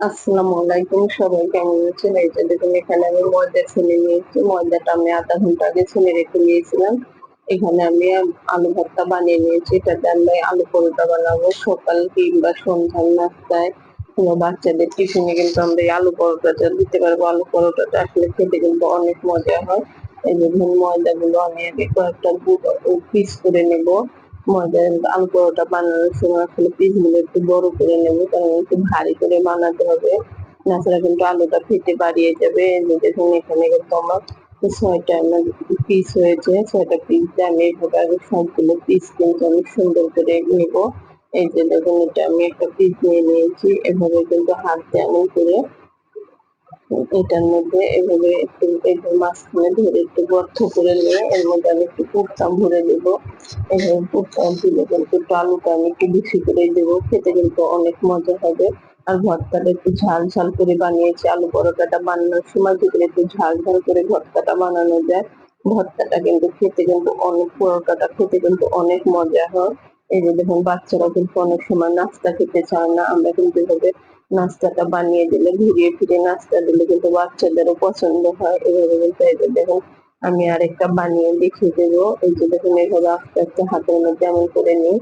আসসালামু আলাইকুম, সবাই কেমন আছেন? এই যে দেখুন, এখানে আমি ময়দা ছেলে নিয়েছি। ময়দাটা আমি আধা ঘণ্টা আগে ছেলে রেখে নিয়েছিলাম এখানে আমি আলু ভর্তা বানিয়ে নিয়েছি। এটাতে আমি আলু পরোটা বানাবো। সকাল কিংবা সন্ধ্যার নাস্তায় কিংবা বাচ্চাদের টিফিনে কিন্তু আমরা এই আলু পরোটাটা দিতে পারব। আলু পরোটাটা আসলে খেতে কিন্তু অনেক মজা হয়। এই যে ধরুন, ময়দাগুলো আমি আগে কয়েকটা পিস করে নেব। ময়দা আলু পরোটা বানানোর সময় আসলে পিসগুলো একটু বড় করে নেব, কারণ একটু ভারী করে বানাতে হবে। নাছাড়া কিন্তু আলুটা ফেটে বাড়িয়ে যাবে দেখুন এখানে কিন্তু আমার ছয়টা আমার পিস হয়েছে, ছয়টা পিস আমি এইভাবে আগে সবগুলো পিস কিন্তু আমি সুন্দর করে নেব। এই যে দেখুন এটা আমি একটা পিস নিয়ে নিয়েছি, এভাবে কিন্তু হাত দিয়ে এমন করে এটার মধ্যে এভাবে একটু একটু মাঝখানে ধরে একটু গর্ত করে নিয়ে এর মধ্যে আমি একটু পুরতাম ভরে দেবো। এভাবে পুরতাম দিলে কিন্তু একটু আলুটা আমি একটু বেশি করে দেবো, খেতে কিন্তু অনেক মজা হবে। আর ভর্তাটা একটু ঝাল ঝাল করে বানিয়েছি, আলু পরোটাটা বানানোর সময় যদি একটু ঝাল ঝাল করে ভর্তাটা বানানো যায়, ভর্তাটা কিন্তু খেতে কিন্তু অনেক, পরোটাটা খেতে কিন্তু অনেক মজা হয়। এই যে দেখুন, বাচ্চারা কিন্তু অনেক সময় নাস্তা খেতে চায় না। আমরা কিন্তু এভাবে নাস্তাটা বানিয়ে দিলে, ঘুরিয়ে ফিরে নাস্তা দিলে কিন্তু বাচ্চাদেরও পছন্দ হয়। এভাবে কিন্তু এই যে দেখুন, আমি আরেকটা বানিয়ে দেখিয়ে দেবো। এই যে দেখুন, এভাবে আস্তে আস্তে হাতের মধ্যে এমন করে নিই।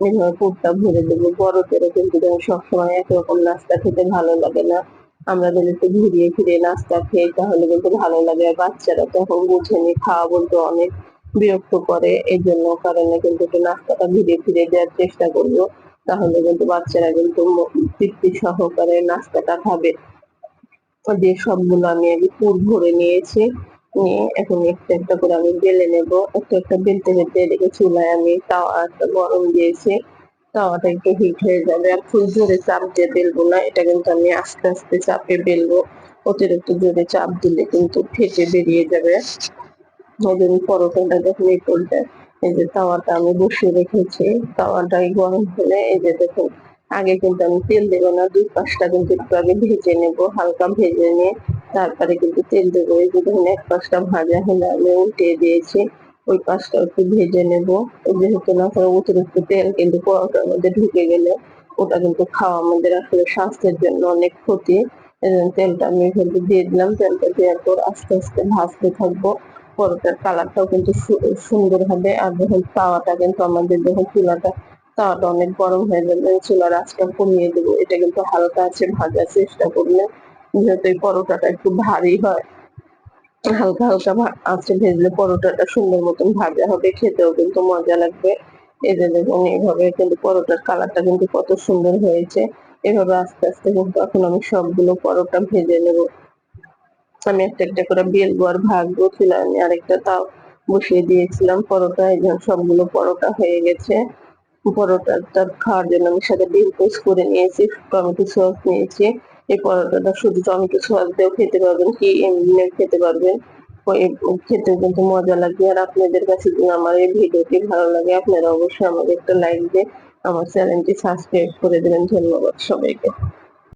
এভাবে পুরটা ভরে দেবো। বড়দেরও কিন্তু দেখুন, সবসময় একরকম নাস্তা খেতে ভালো লাগে না। আমরা যদি একটু ঘুরিয়ে ফিরে নাস্তা খেয়ে তাহলে কিন্তু ভালো লাগে। আর বাচ্চারা তখন বুঝে বুঝেনি খাওয়া বলতে অনেক বিরক্ত করে এই জন্য কারণে কিন্তু একটু নাস্তাটা ধীরে ধীরে দেওয়ার চেষ্টা করব। তাহলে কিন্তু বাচ্চারা কিন্তু তৃপ্তি সহকারে নাস্তাটা খাবে। যে সবগুলো আমি আগে পুর ভরে নিয়েছি, নিয়ে এখন একটা একটা করে আমি বেলে নেব। একটা একটা বেলতে বেলতে এদিকে চুলায় আমি তাওয়া একটা গরম দিয়েছি। তাওয়াটা একটু হিট হয়ে যাবে। আর খুব জোরে চাপ দিয়ে বেলবো না, এটা কিন্তু আমি আস্তে আস্তে চাপে বেলবো। অতিরিক্ত জোরে চাপ দিলে কিন্তু ফেটে বেরিয়ে যাবে। জন্য পরোটাটা যখন এই করবে এই যে তাওয়াটা আমি বসিয়ে রেখেছি, তাওয়াটাই গরম হলে এই যে দেখুন, আগে কিন্তু আমি তেল দেবো না, দুই পাশটা কিন্তু একটু আগে ভেজে নেব, হালকা ভেজে নিয়ে তারপরে কিন্তু তেল দেবো। এই যে দেখুন, এক পাশটা ভাজা হলে আমি উল্টে দিয়েছি, ওই পাশটা একটু ভেজে নেব। যেহেতু না করে অতিরিক্ত তেল কিন্তু পরোটার মধ্যে ঢুকে গেলে ওটা কিন্তু খাওয়া আমাদের আসলে স্বাস্থ্যের জন্য অনেক ক্ষতি। তেলটা আমি এভাবে দিয়ে দিলাম, তেলটা দেওয়ার পর আস্তে আস্তে ভাজতে থাকব। পরোটার কালারটাও কিন্তু সুন্দর হবে। আর যখন তাওয়াটা কিন্তু আমাদের যখন চুলাটা, তাওয়াটা অনেক গরম হয়ে যাবে। চুলার আঁচটা কমিয়ে দেবো। এটা কিন্তু হালকা আছে ভাজার চেষ্টা করলে যেহেতু এই পরোটাটা একটু ভারী হয়, হালকা হালকা আঁচে ভেজলে পরোটাটা সুন্দর মতন ভাজা হবে, খেতেও কিন্তু মজা লাগবে। এই যে দেখুন এইভাবে কিন্তু পরোটার কালারটা কিন্তু কত সুন্দর হয়েছে। এভাবে আস্তে আস্তে কিন্তু এখন আমি সবগুলো পরোটা ভেজে নেব। আমি একটা একটা করে বেলবো আর ভাগবো ছিল আমি আরেকটা তাও বসিয়ে দিয়েছিলাম। পরোটা এই সবগুলো পরোটা হয়ে গেছে। পরোটাটা খাওয়ার জন্য আমি সাথে ডিম পোস্ট করে নিয়েছি, টমেটো সস নিয়েছি। এই পরোটাটা শুধু টমেটো সস দিয়েও খেতে পারবেন কি এমনি খেতে পারবেন। খেতে কিন্তু মজা লাগবে আর আপনাদের কাছে যদি আমার এই ভিডিওটি ভালো লাগে, আপনারা অবশ্যই আমাকে একটা লাইক দিয়ে আমার চ্যানেলটি সাবস্ক্রাইব করে দেবেন। ধন্যবাদ সবাইকে।